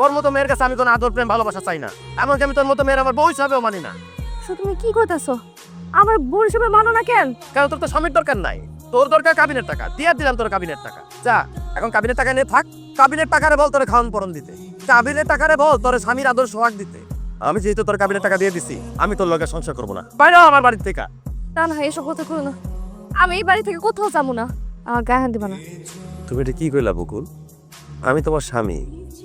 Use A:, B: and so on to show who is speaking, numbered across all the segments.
A: তোর মতো মেয়ের কাছে আমি কোনো আদর প্রেম ভালোবাসা চাই না। এমনকি আমি তোর মতো মেয়ের আমার বউ হিসাবেও মানি না।
B: সো তুমি কি করতেছো? আমার বোন হিসেবে মানো না কেন?
A: কারণ তোর তো স্বামীর দরকার নাই। তোর দরকার কাবিনের টাকা। দিয়ে দিলাম তোর কাবিনের টাকা। যা এখন কাবিনের টাকা নিয়ে থাক। কাবিনের টাকারে বল তোর খাওয়ান পরন দিতে। কাবিনের টাকারে বল তোর স্বামীর আদর সোহাগ দিতে। আমি যেহেতু তোর কাবিনের টাকা দিয়ে দিছি আমি তোর লগে সংসার করব না। বাইরে আমার বাড়ির থেকে।
B: না না এসব কথা করো না। আমি এই বাড়ি থেকে কোথাও যাব না। আমার গায়ে হাত দিবা না।
A: তুমি এটা কি কইলা বকুল? আমি তোমার স্বামী।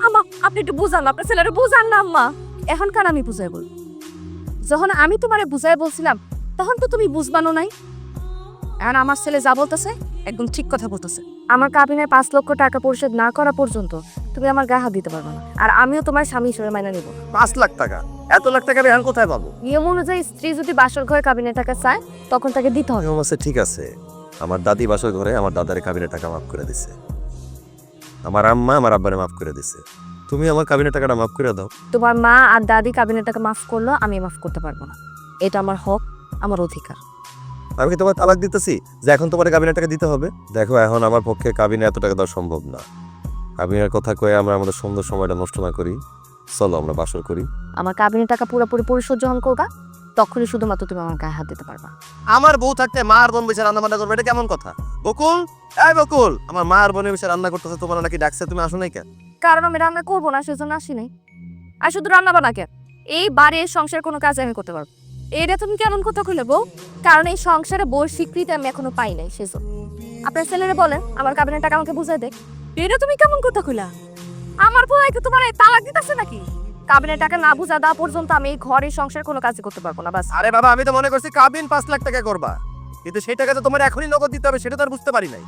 B: আমা আপনি একটু বুঝান না আপনার ছেলেরা বুঝান না আম্মা। এখন কার আমি বুঝাই বল যখন আমি তোমারে বুঝাই বলছিলাম তখন তো তুমি বুঝবানো নাই। এখন আমার ছেলে যা বলতেছে একদম ঠিক কথা বলতেছে। আমার কাবিনের পাঁচ লক্ষ টাকা পরিশোধ না করা পর্যন্ত তুমি আমার গায়ে হাত দিতে পারবে না। আর আমিও তোমার স্বামী হিসেবে মাইনা নিব।
A: পাঁচ লাখ টাকা? এত লাখ টাকা আমি এখন কোথায় পাবো?
B: নিয়ম অনুযায়ী স্ত্রী যদি বাসর ঘরে কাবিনের টাকা চায় তখন তাকে দিতে হবে।
A: নিয়ম আছে ঠিক আছে। আমার দাদি বাসর ঘরে আমার দাদারে কাবিনের টাকা মাফ করে দিছে। আমার আম্মা আমার আব্বারে মাফ করে দিছে। তুমি আমার কাবিনের টাকাটা মাফ করে দাও।
B: তোমার মা আর দাদি কাবিনের টাকা মাফ করল আমি মাফ করতে পারব না। এটা আমার হক আমার অধিকার।
A: আমি কি তোমার তালাক দিতেছি যে এখন তোমার কাবিনের টাকা দিতে হবে? দেখো এখন আমার পক্ষে কাবিনে এত টাকা দেওয়া সম্ভব না। কাবিনের কথা কয়ে আমরা আমাদের সুন্দর সময়টা নষ্ট না করি। চলো আমরা বাসর করি।
B: আমার কাবিনের টাকা পুরোপুরি পরিশোধ যখন করবা তখনই শুধুমাত্র তুমি আমার গায়ে হাত দিতে পারবা।
A: আমার বউ থাকতে মা আর বোন বসে রান্না বান্না করবে এটা কেমন কথা? বকুল? এই বকুল! আমার মা আর বোনের বসে রান্না করতেছে তোমার নাকি ডাকছে তুমি আসো নাই কেন?
B: কারণ আমি রান্না করব না সেজন্য আসি নাই আর শুধু রান্না বানাকে। এই বাড়ির সংসার কোনো কাজ আমি করতে পারব এটা তুমি কেমন কথা কইলে বউ? কারণ এই সংসারে বউর স্বীকৃতি আমি এখনও পাই নাই সেজন্য। আপনার ছেলেরা বলেন আমার কাবিনের টাকা আমাকে বুঝাই দেখ এটা তুমি কেমন কথা কইলা? আমার বউ কি তোমার তালাক দিতেছে নাকি? কাবিনের টাকা না বুঝা দেওয়া পর্যন্ত আমি এই ঘরের সংসার কোনো কাজই করতে পারব না বাস।
A: আরে বাবা আমি তো মনে করছি কাবিন পাঁচ লাখ টাকা করবা। কিন্তু সেই টাকা তো তোমার এখনই নগদ দিতে হবে সেটা তো আর বুঝতে পারি নাই।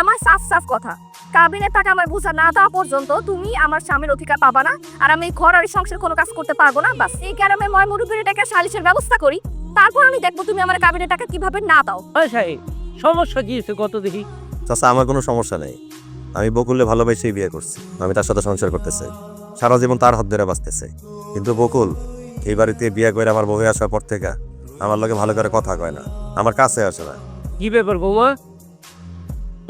B: আমার সাফ সাফ কথা। কাবিনের টাকা আমার বুঝা না দেওয়া পর্যন্ত তুমি আমার স্বামীর অধিকার পাবা না আর আমি ঘর আর সংসার কোনো কাজ করতে পারব না বাস। এই কারণে ময় মুরুবের টাকা সালিশের ব্যবস্থা করি। তারপর আমি দেখব তুমি আমার কাবিনের টাকা কীভাবে না দাও।
C: সমস্যা কি হয়েছে কত দেখি?
A: চাচা আমার কোনো সমস্যা নেই। আমি বকুলে ভালোবেসেই বিয়ে করছি। আমি তার সাথে সংসার করতে চাই সারা জীবন তার হাত ধরে বাঁচতে চাই কিন্তু বকুল এই বাড়িতে বিয়ে করে আমার বউ আসার পর থেকে আমার লগে ভালো করে কথা কয় না। আমার কাছে আসে না।
C: কি ব্যাপার বৌমা?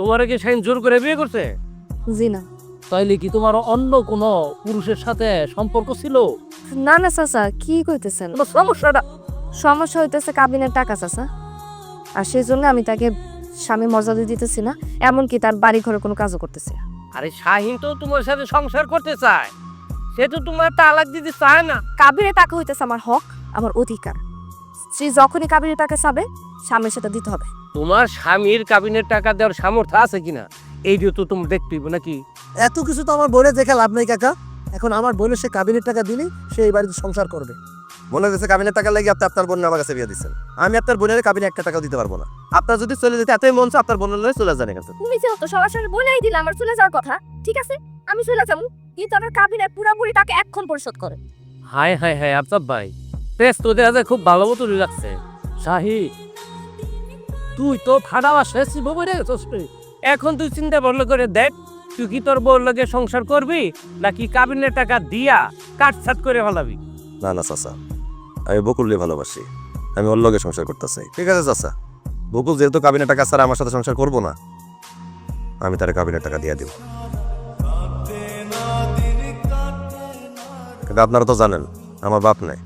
C: তোমার কি সাইন জোর করে বিয়ে করছে?
B: জি না।
C: তাইলে কি তোমার অন্য কোনো পুরুষের সাথে সম্পর্ক ছিল?
B: না না চাচা কি কইতেছেন?
C: কোনো সমস্যাটা?
B: সমস্যা হইতেছে কাবিনের টাকা চাচা। আর সেই জন্য আমি তাকে স্বামী মর্যাদা দিতেছি না এমনকি তার বাড়ি ঘরে কোনো কাজও করতেছি না।
C: আরে শাহিন তো তোমার সাথে সংসার করতে চায়। সে তো তোমার তালাক দিতে চায় না।
B: কাবিনের টাকা হইতেছে আমার হক আমার অধিকার। স্ত্রী যখনই কাবিনের টাকা চাবে স্বামীর সাথে দিতে হবে।
C: তোমার স্বামীর কাবিনের টাকা দেওয়ার সামর্থ্য আছে কিনা? এই দিয়ে তো তুমি দেখতে হইবে নাকি?
D: এত কিছু তো আমার বোনের দেখে লাভ নেই কাকা। এখন আমার বোনের সে কাবিনের টাকা দিলেই সে এই বাড়িতে সংসার করবে।
A: মনে হচ্ছে কাবিনের টাকা লাগে আপনি আপনার বোন আমার কাছে বিয়ে দিচ্ছেন আমি আপনার বোনের কাবিনে একটা টাকাও দিতে পারব না। আপনার যদি চলে যেতে এতই মন চায়, আপনার বোনের লয়ে চলে যান এখান থেকে।
B: তুমি যেহেতু সবার সঙ্গে বলেই দিলে আমার চলে যাওয়ার কথা ঠিক আছে? আমি চলে যাব। কিন্তু আমার কাবিনের পুরোপুরি টাকা এখন পরিশোধ করে।
C: হাই হাই হাই আফতাব ভাই। বেশ তোদের আজ খুব ভালো মতো লাগছে। শাহি তুই তো ফাড়া শেষ রে। এখন তুই চিন্তা ভাবনা করে দেখ, তুই কি তোর বউর লগে সংসার করবি, নাকি কাবিনের টাকা দিয়া কাটছাট করে ফেলাবি?
A: না না, চাচা। আমি বকুলকে ভালোবাসি। আমি ওর লগে সংসার করতে চাই। ঠিক আছে, চাচা। বকুল যেহেতু কাবিনের টাকা ছাড়া আমার সাথে সংসার করব না, আমি তার কাবিনের টাকা দিয়ে দিব। কিন্তু আপনারা তো জানেন, আমার বাপ নাই।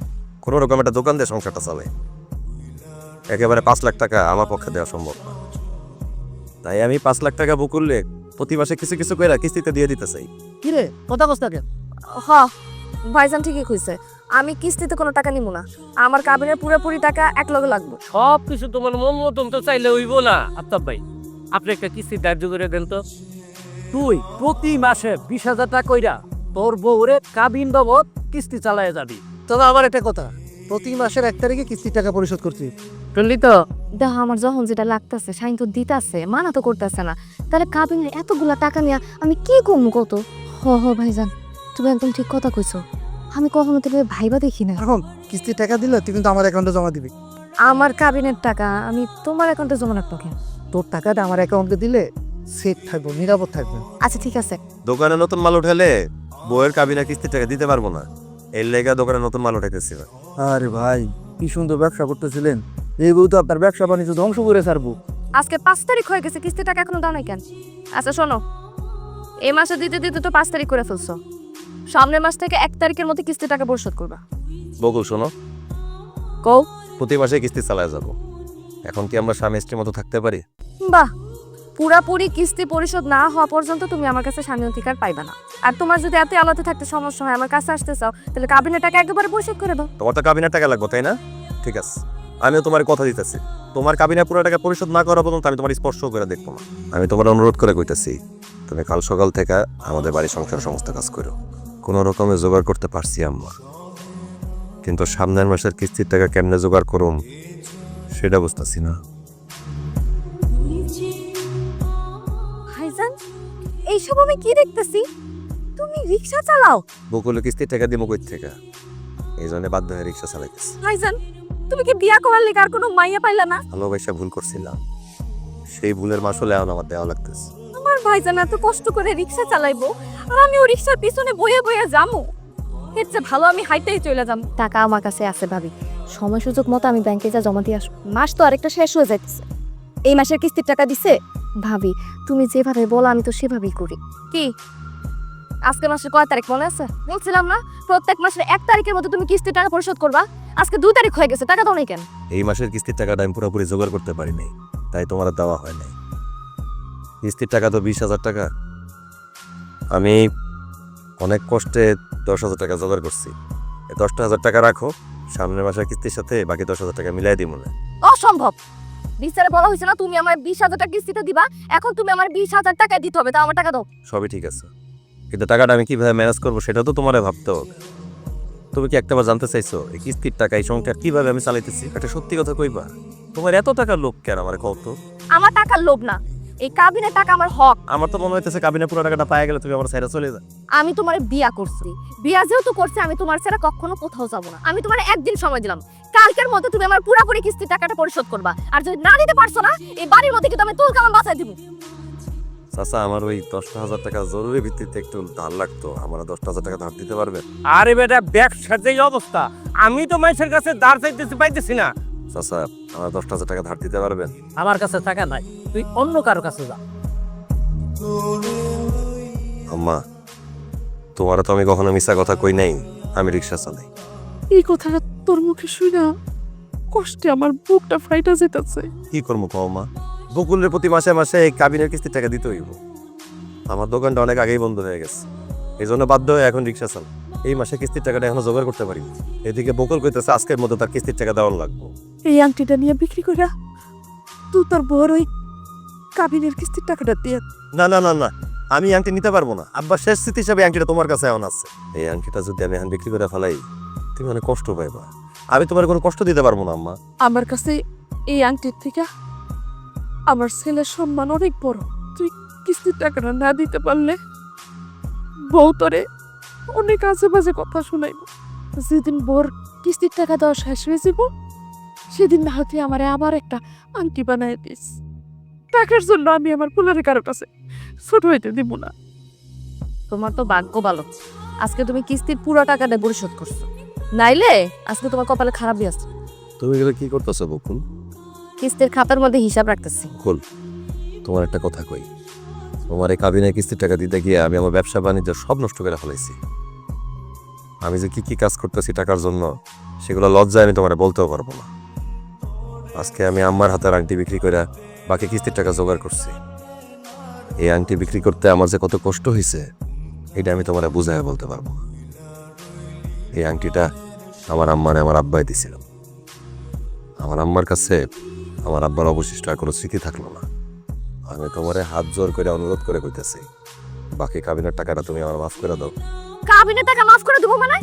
A: কোনো রকম একটা দোকান দিয়ে সংসারটা চলে একেবারে পাঁচ লাখ টাকা আমার পক্ষে দেওয়া সম্ভব। না তাই আমি পাঁচ লাখ টাকা বকুললে প্রতি মাসে কিছু কিছু করে কিস্তিতে দিয়ে দিতে চাই
D: কিরে কথা কস কেন?
B: হ ভাইজান ঠিকই কইছে আমি কিস্তিতে কোনো টাকা নিব না। আমার কাবিনের পুরোপুরি টাকা এক লগে লাগবে।
C: সব কিছু তোমার মন মতন তো চাইলে হইব না। আফতাব ভাই আপনি একটা কিস্তি ধার্য করে দেন তো। তুই প্রতি মাসে বিশ হাজার টাকা কইরা তোর বউরে কাবিন বাবদ কিস্তি চালায় যাবি।
D: তবে আমার একটা কথা প্রতি মাসের এক তারিখে কিস্তির টাকা পরিশোধ করছি।
C: শুনলি তো?
B: দেখ আমার যখন যেটা লাগতেছে সাইন তো দিতাছে মানা তো করতেছে না। তাহলে কাবিনের এতগুলা টাকা নিয়ে আমি কি করব কত? হ হ ভাইজান তুমি একদম ঠিক কথা কইছো। আমি কখনো তোকে ভাইবা দেখি না
D: এখন কিস্তির টাকা দিলে তুই কিন্তু আমার অ্যাকাউন্টে জমা দিবি।
B: আমার কাবিনের টাকা আমি তোমার অ্যাকাউন্টে জমা রাখব কেন?
D: তোর টাকাটা আমার অ্যাকাউন্টে দিলে সেফ থাকব নিরাপদ থাকবে।
B: আচ্ছা ঠিক আছে।
A: দোকানে নতুন মাল উঠালে বইয়ের কাবিনা কিস্তির টাকা দিতে পারব না। এর লেগা দোকানে নতুন মাল উঠাইতেছি।
D: আরে ভাই কি সুন্দর ব্যবসা করতেছিলেন। এই তো আপনার ব্যবসা বাণিজ্য ধ্বংস করে ছাড়বো।
B: আজকে পাঁচ তারিখ হয়ে গেছে কিস্তির টাকা এখনও দাও নাই কেন? আচ্ছা শোনো। এই মাসে দিতে দিতে তো পাঁচ তারিখ করে ফেলছো। সামনের মাস থেকে এক তারিখের মধ্যে কিস্তি টাকা পরিশোধ করবা।
A: বকুল শোনো।
B: কও।
A: প্রতি মাসে কিস্তি চালায় যাব। এখন কি আমরা স্বামী স্ত্রীর মতো থাকতে পারি?
B: বাহ! পুরাপুরি কিস্তি পরিশোধ না হওয়া পর্যন্ত তুমি আমার কাছে স্বামী অধিকার পাইবে না। আর তোমার যদি এত আলাদা থাকতে সমস্যা হয় আমার কাছে আসতে চাও তাহলে কাবিনের টাকা একেবারে পরিশোধ করে দাও।
A: তোমার তো কাবিনের টাকা লাগবে তাই না? ঠিক আছে। আমিও তোমার কথা দিতেছি। তোমার কাবিনের পুরো টাকা পরিশোধ না করা পর্যন্ত আমি তোমার স্পর্শ করে দেখব না। আমি তোমার অনুরোধ করে কইতেছি তুমি কাল সকাল থেকে আমাদের বাড়ির সংসার সমস্ত কাজ করো। কোনো রকমে জোগাড় করতে পারছি আম্মা কিন্তু সামনের মাসের কিস্তির টাকা কেমনে জোগাড় করুম সেটা বুঝতেছি না।
B: এইসব আমি কি দেখতেছি? তুমি রিক্সা চালাও?
A: বকুলে কিস্তির টাকা দিব কই থেকে? এই জন্য বাধ্য হয়ে রিক্সা চালাইতেছি।
B: ভাইজান তুমি কি বিয়া করার লেগে আর কোনো মাইয়া পাইলা না?
A: ভালোবাসা ভুল করছিলাম। সেই ভুলের মাসলে এখন আমার দেওয়া লাগতেছে।
B: আমার ভাইজান এত কষ্ট করে রিক্সা চালাইবো আর আমি ও রিক্সার পিছনে বয়ে বয়ে যামু। এর চেয়ে ভালো আমি হাইটেই চলে যাম। টাকা আমার কাছে আছে ভাবি। সময় সুযোগ মতো আমি ব্যাংকে যা জমা দিয়ে আসব মাস তো আরেকটা শেষ হয়ে যাচ্ছে এই মাসের কিস্তির টাকা দিছে? ভাবি তুমি যেভাবে বলো আমি তো সেভাবেই করি। কি? আজকে মাসের কয় তারিখ মনে আছে? বলছিলাম না প্রত্যেক মাসের এক তারিখের মধ্যে তুমি কিস্তির টাকা পরিশোধ করবা। আজকে দুই তারিখ হয়ে গেছে টাকা দাও নাই কেন?
A: এই মাসের কিস্তির টাকাটা আমি পুরোপুরি জোগাড় করতে পারি নাই তাই তোমার আর দেওয়া হয় নাই। কিস্তির টাকা তো বিশ হাজার টাকা। আমি অনেক কষ্টে দশ হাজার টাকা জোগাড় করছি। দশটা হাজার টাকা রাখো সামনের মাসের কিস্তির সাথে বাকি দশ হাজার টাকা মিলাই দিব মনে
B: অসম্ভব! বিচারে বলা হয়েছে না তুমি আমার বিশ হাজার টাকা কিস্তিতে দিবা এখন তুমি আমার বিশ হাজার টাকা দিতে হবে তা আমার টাকা দাও।
A: সবই ঠিক আছে। কিন্তু টাকাটা আমি কীভাবে ম্যানেজ করব সেটা তো তোমার ভাবতে হবে। তুমি কি একটাবার জানতে চাইছো এই কিস্তির টাকা এই সংখ্যা কীভাবে আমি চালাইতেছি? একটা সত্যি কথা কইবা তোমার এত টাকার লোক কেন আমার কত
B: আমার টাকার লোভ না। এই কাবিনের টাকা আমার হক।
A: আমার তো মনে হইতেছে কাবিনে পুরো টাকাটা পায়ে গেলে তুমি আমার সাইডে চলে যা
B: আমি তোমার বিয়া করছি। বিয়া যেহেতু করছি আমি তোমার ছাড়া কখনো কোথাও যাব না। আমি তোমার একদিন সময় দিলাম। কালকের মধ্যে তুমি আমার পুরোপুরি কিস্তির টাকাটা পরিশোধ করবা। আর যদি না দিতে পারছ না এই বাড়ির মধ্যে কিন্তু আমি তুল কালাম বাঁচাই দিব।
A: চাচা আমার ওই দশটা হাজার টাকা জরুরি ভিত্তিতে একটু ধার লাগতো। আমার দশটা হাজার টাকা ধার দিতে পারবে?
C: আরে বেটা ব্যবসার যে অবস্থা আমি তো মানুষের কাছে দাঁড় চাইতেছি পাইতেছি না।
A: চাচা আমার দশটা হাজার টাকা ধার দিতে পারবেন?
C: আমার কাছে টাকা নাই তুই অন্য কারও কাছে যা।
A: আম্মা তোমার তো আমি কখনো মিশা কথা কই নাই আমি রিক্সা চালাই।
E: এই কথাটা তোর মুখে শুনা কষ্টে আমার বুকটা ফাইটা যেতেছে।
A: কি করব কও মা? বকুলের প্রতি মাসে মাসে এই কাবিনের কিস্তির টাকা দিতে হইব। আমার দোকানটা অনেক আগেই বন্ধ হয়ে গেছে। এই জন্য বাধ্য হয়ে এখন রিক্সা চাল এই মাসে কিস্তির টাকাটা এখনও জোগাড় করতে পারি এদিকে বকুল কইতেছে আজকের মধ্যে তার কিস্তির টাকা দেওয়ার লাগবো।
E: এই আংটিটা নিয়ে বিক্রি করে তুই তোর বড় ওই কাবিনের কিস্তির টাকাটা দিয়ে
A: না না না না। আমি আংটি নিতে পারব না। আব্বা শেষ স্মৃতি হিসাবে আংটিটা তোমার কাছে এখন আছে। এই আংটিটা যদি আমি এখন বিক্রি করে ফেলাই তুমি অনেক কষ্ট পাইবা। আমি তোমার কোনো কষ্ট দিতে পারব না আম্মা।
E: আমার কাছে এই আংটির থেকে আমার ছেলের সম্মান অনেক বড়। তুই কিস্তির টাকাটা না দিতে পারলে বউ তোরে অনেক আজে বাজে কথা শুনাইব। যেদিন বোর কিস্তির টাকা দেওয়া শেষ হয়ে যাব সেদিন না হতে আমার আবার একটা আংটি বানায় দিস। টাকার জন্য আমি আমার কুলারে কারও কাছে ছোট হইতে দিব না।
B: তোমার তো ভাগ্য ভালো। আজকে তুমি কিস্তির পুরো টাকাটা পরিশোধ করছ। নাইলে আজকে তোমার কপালে খারাপই আছে।
A: তুমি এগুলো কি করতেছো বকুল?
B: কিস্তির খাতার মধ্যে হিসাব রাখতেছি।
A: বকুল তোমার একটা কথা কই। তোমার এই কাবিনে কিস্তির টাকা দিতে গিয়ে আমি আমার ব্যবসা বাণিজ্য সব নষ্ট করে ফেলাইছি। আমি যে কি কি কাজ করতেছি টাকার জন্য, সেগুলো লজ্জায় আমি তোমার বলতেও পারব না। আজকে আমি আম্মার হাতের আংটি বিক্রি করে বাকি কিস্তির টাকা জোগাড় করছি। এই আংটি বিক্রি করতে আমার যে কত কষ্ট হয়েছে এটা আমি তোমার বুঝায় বলতে পারব এই আংটিটা আমার আম্মারে আমার আব্বাই দিছিল। আমার আম্মার কাছে আমার আব্বার অবশিষ্ট আর কোনো স্মৃতি থাকল না। আমি তোমারে হাত জোর করে অনুরোধ করে কইতেছি, বাকি কাবিনের টাকাটা তুমি আমার মাফ করে দাও।
B: কাবিনের টাকা মাফ করে দেবো মানে?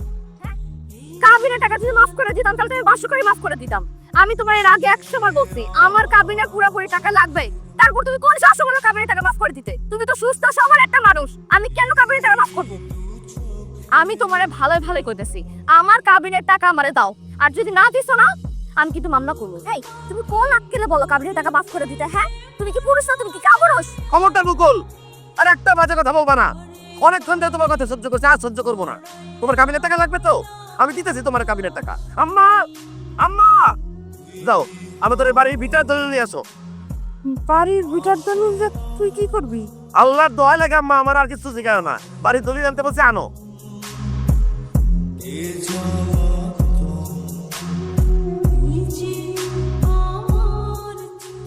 B: কাবিনের টাকা যদি মাফ করে দিতাম, তাহলে তুমি বাসো করে মাফ করে দিতাম। আমি তোমার এর আগে একশো বার বলছি, আমার কাবিনের পুরোপুরি টাকা লাগবে। তারপর তুমি কোন শাসক হলো কাবিনের টাকা মাফ করে দিতে? তুমি তো সুস্থ সবার একটা মানুষ। আমি কেন কাবিনের টাকা মাফ করব? আমি তোমারে ভালোই ভালোই কইতেছি, আমার কাবিনের টাকা আমারে দাও। আর যদি না দিছো না আমি কিন্তু মামলা করব। এই তুমি কোন আক্কেলে বলো কাবিনের টাকা মাফ করে দিতে হ্যাঁ? তুমি কি পুরুষ না তুমি কি কাবরস
A: খবরটা বকুল আর একটা বাজে কথা বলবা না। অনেকক্ষণ ধরে তোমার কথা সহ্য করছি আর সহ্য করব না। তোমার কাবিনের টাকা লাগবে তো? আমি দিতেছি তোমার কাবিনের টাকা। আম্মা আম্মা! যাও আমি তোর বাড়ির ভিতরে ধরে নিয়ে আসো।
E: বাড়ির ভিটার যে তুই কি করবি?
A: আল্লাহর দোয়া লাগে আম্মা আমার আর কিছু শিখায় না। বাড়ির দলিল আনতে বলছে আনো।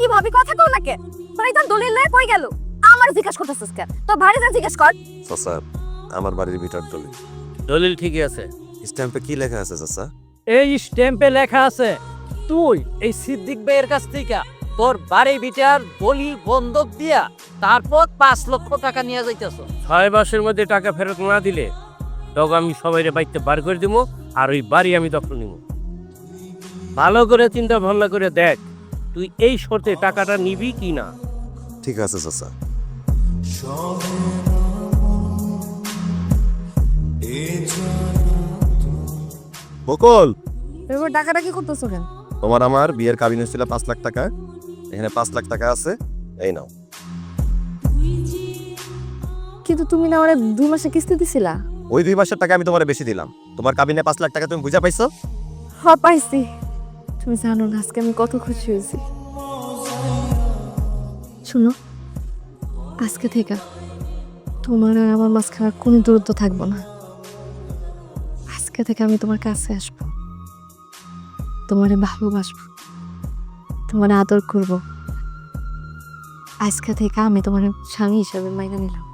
B: কি ভাবি কথা কও না কে তোর একদম দলিল লয়ে কই গেল? আমার জিজ্ঞাসা করতেছিস কেন? তোর ভাই যা জিজ্ঞাসা কর।
A: চাচা আমার বাড়ির ভিটার দলিল।
C: দলিল ঠিকই আছে।
A: স্ট্যাম্পে কি লেখা আছে চাচা?
C: এই স্ট্যাম্পে লেখা আছে তুই এই সিদ্দিক ভাইয়ের কাছ থেকে তোর বাড়ি বিটার দলিল বন্ধক দিয়া তারপর পাঁচ লক্ষ টাকা নিয়ে যাইতেছ। ছয় মাসের মধ্যে টাকা ফেরত না দিলে তখন আমি সবাইরে বাড়িতে বার করে দিব আর ওই বাড়ি আমি দখল নিব ভালো করে চিন্তা ভাবনা করে দেখ তুই এই শর্তে টাকাটা নিবি কি না?
A: ঠিক আছে চাচা। বকল!
B: এবার টাকাটা কি করতেছো কেন?
A: তোমার আমার বিয়ের কাবিন হয়েছিল পাঁচ লাখ টাকা। এখানে পাঁচ লাখ টাকা আছে। এই নাও।
B: কিন্তু তুমি না আমারে দুই মাসে কিস্তি দিছিলা?
A: ওই দুই মাসের টাকা আমি তোমার বেশি দিলাম। তোমার কাবিনে পাঁচ লাখ টাকা তুমি বুঝা পাইছো?
B: হ্যাঁ পাইছি। তুমি জানো না, আজকে আমি কত খুশি হয়েছি। শুনো, আজকে থেকে তোমার আর আমার মাঝখানে কোনো দূরত্ব থাকব না। আজকে থেকে আমি তোমার কাছে আসব। তোমারে ভালোবাসবো। তোমার আদর করব। আজকে থেকে আমি তোমার স্বামী হিসাবে মাইনে নিলাম।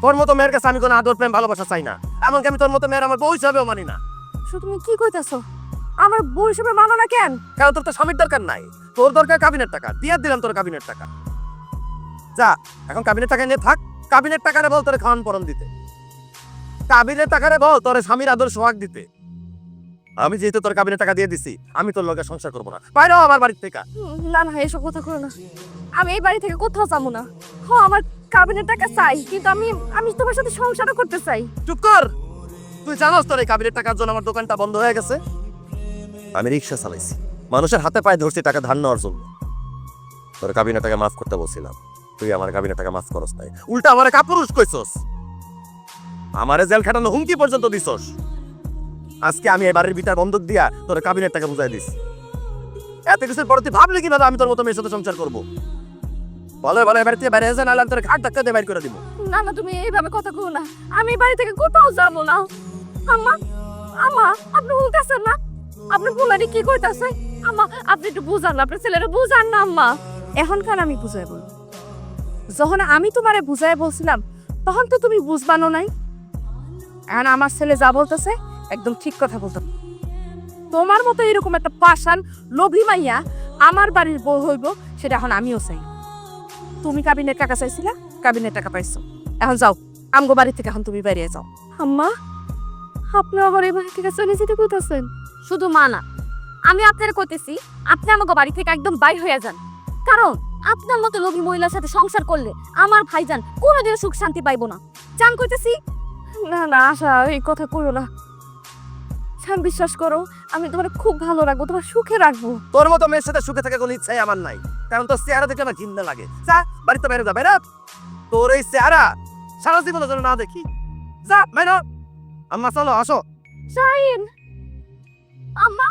A: তোর মতো মেয়ের কাছে আমি কোনো আদর, প্রেম, ভালোবাসা চাই না। এমনকি আমি তোর মতো মেয়ের আমার বউ হিসাবেও মানি না।
B: শুধু তুমি কি কইতাছো? আমার বউ হিসেবে মানো না কেন?
A: কারণ তোর তো স্বামীর দরকার নাই। তোর দরকার কাবিনের টাকা। দিয়ে দিলাম তোর কাবিনের টাকা। যা এখন কাবিনের টাকা নিয়ে থাক। কাবিনের টাকারে বল তোরে খাওয়ান পরন দিতে। কাবিনের টাকারে বল তোর স্বামীর আদর সোহাগ দিতে। আমি যেহেতু তোর কাবিনের টাকা দিয়ে দিছি আমি তোর লগে সংসার করব না। বাইরে আমার বাড়ির থেকে।
B: না না এসব কথা করো না। আমি এই বাড়ি থেকে কোথাও যাব না। হ আমার কাবিনের টাকা চাই কিন্তু আমি আমি তোমার সাথে সংসারও করতে চাই।
A: চুপ কর! তুই জানোস তোর এই কাবিনের টাকার জন্য আমার দোকানটা বন্ধ হয়ে গেছে? আমি রিক্সা চালাইছি। মানুষের হাতে পায়ে ধরছি, টাকা ধার নেওয়ার জন্য। তোর কাবিনের টাকা মাফ করতে বলছিলাম। তুই আমার কাবিনের টাকা মাফ করস নাই। উল্টা আমারে কাপুরুষ কইছস। আমারে জেল খাটানো হুমকি পর্যন্ত দিছস। আজকে আমি এই বাড়ির বিটার বন্ধক দিয়া তোর কাবিনের টাকা বুঝাই দিস এত কিছুর পরে তুই ভাবলি কীভাবে আমি তোর মতো মেয়ের সাথে সংসার করব? বলে বলে, এবার তুই বাইরে নাহলে আমি তোর ঘাট ধাক্কা দিয়ে বাইর করে দিব।
B: না না, তুমি এইভাবে কথা কো না। আমি বাড়ি থেকে কোথাও যাব না। আম্মা আম্মা আপনি বলতেছেন না? আপনি বলারি কি কইতাছে? আম্মা আপনি একটু বুঝান না আপনার ছেলেরা বুঝান না আম্মা। এখনকার আমি বুঝাই বল যখন আমি তোমারে বুঝাই বলছিলাম তখন তো তুমি বুঝবানো নাই। এখন আমার ছেলে যা বলতেছে একদম ঠিক কথা বলতো তোমার মতো এরকম একটা পাশান লোভী মাইয়া আমার বাড়ির বউ হইব সেটা এখন আমিও চাই। তুমি কাবিনের টাকা চাইছিলা কাবিনের টাকা পাইছো। এখন যাও আমগো বাড়ি থেকে এখন তুমি বেরিয়ে যাও। আম্মা আপনি আবার এই বাড়ি থেকে চলে যেতে কইতাছেন? শুধু মা না আমি আপনার কইতেছি আপনি আমাকে বাড়ি থেকে একদম বাইর হয়ে যান। কারণ আপনার মতো লোভী মহিলার সাথে সংসার করলে আমার ভাইজান কোনোদিন সুখ শান্তি পাইবো না। জান কইতেছি? না না আশা এই কথা কইও না। জান বিশ্বাস করো আমি তোমার খুব ভালো রাখব তোমার সুখে রাখব।
A: তোর মতো মেয়ের সাথে সুখে থাকার কোনো ইচ্ছাই আমার নাই। কারণ তোর চেহারা দেখে আমার ঘিন্না লাগে। যা বাড়িতে বাইরে যা বাইরে তোর এই চেহারা সারা জীবনের জন্য না দেখি। যা বাইরে। আম্মা চলো আসো।
B: শাহিন! আম্মা!